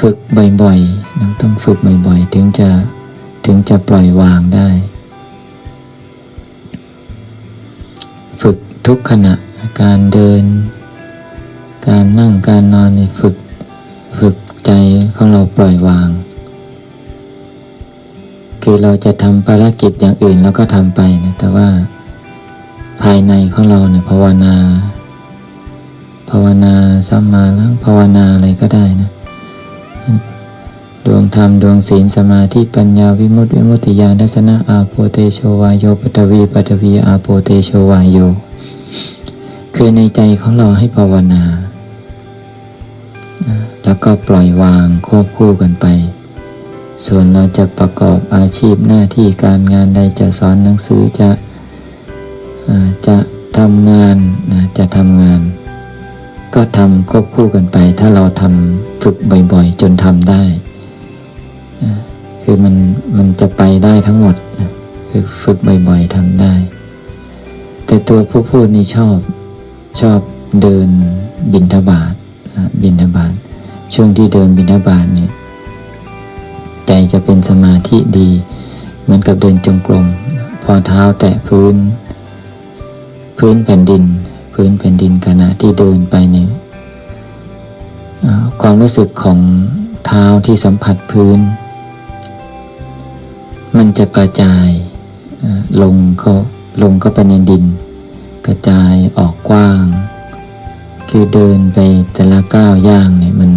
ฝึกบ่อยๆนะต้องฝึกบ่อยๆ ถึงจะถึงจะปล่อยวางได้ ฝึกทุกขณะการเดิน การนั่งการนอนนี่ฝึก ฝึกใจของเราปล่อยวาง คือเราจะทำภารกิจอย่างอื่นเราก็ทำไปนะแต่ว่าภายในของเราเนี่ยภาวนา ภาวนาสัมมาแลังภาวนาอะไรก็ได้นะ ดวงธรรมดวงศีลสมาธิปัญญาวิมุตติวิมุตติญาณทัศนะอาโปเตโชวายโยปัตวีปัตวีอาโปเตโชวายโย คือในใจของเราให้ภาวนา แล้วก็ปล่อยวางควบคู่กันไป ส่วนเราจะประกอบอาชีพหน้าที่การงานใดจะสอนหนังสือจะจะทำงานนะจะทำงาน ก็ทำควบคู่กันไป ถ้าเราทำฝึกบ่อยๆ จนทำได้ คือมันมันจะไปได้ทั้งหมดคือฝึกบ่อยๆทำได้ แต่ตัวผู้พูดนี่ชอบชอบเดินบินทบาทบินทบาทช่วงที่เดินบินทบาทเนี่ยใจจะเป็นสมาธิดี เหมือนกับเดินจงกรม พอเท้าแตะพื้น พื้นแผ่นดิน พื้นแผ่นดินขณะที่เดินไปเนี่ยความรู้สึกของเท้าที่สัมผัสพื้น มันจะกระจายลงเขาลงเข้าไปในดิน กระจายออกกว้าง คือเดินไปแต่ละก้าวย่างเนี่ยมัน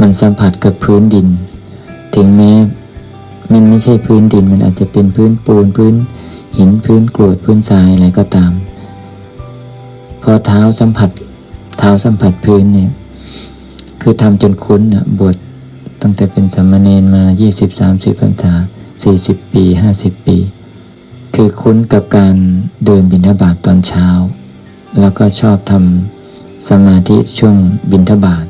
มันสัมผัสกับพื้นดิน ถึงแม้มันไม่ใช่พื้นดินมันอาจจะเป็นพื้นปูนพื้นหินพื้นกรวดพื้นทรายอะไรก็ตาม พอเท้าสัมผัส เท้าสัมผัสพื้นเนี่ย คือทำจนคุ้นนะบวชตั้งแต่เป็นสามเณรมา 20 30พรรษา 40 ปี 50 ปี คือคุ้นกับการเดินบิณฑบาตตอนเช้า แล้วก็ชอบทำสมาธิช่วงบิณฑบาต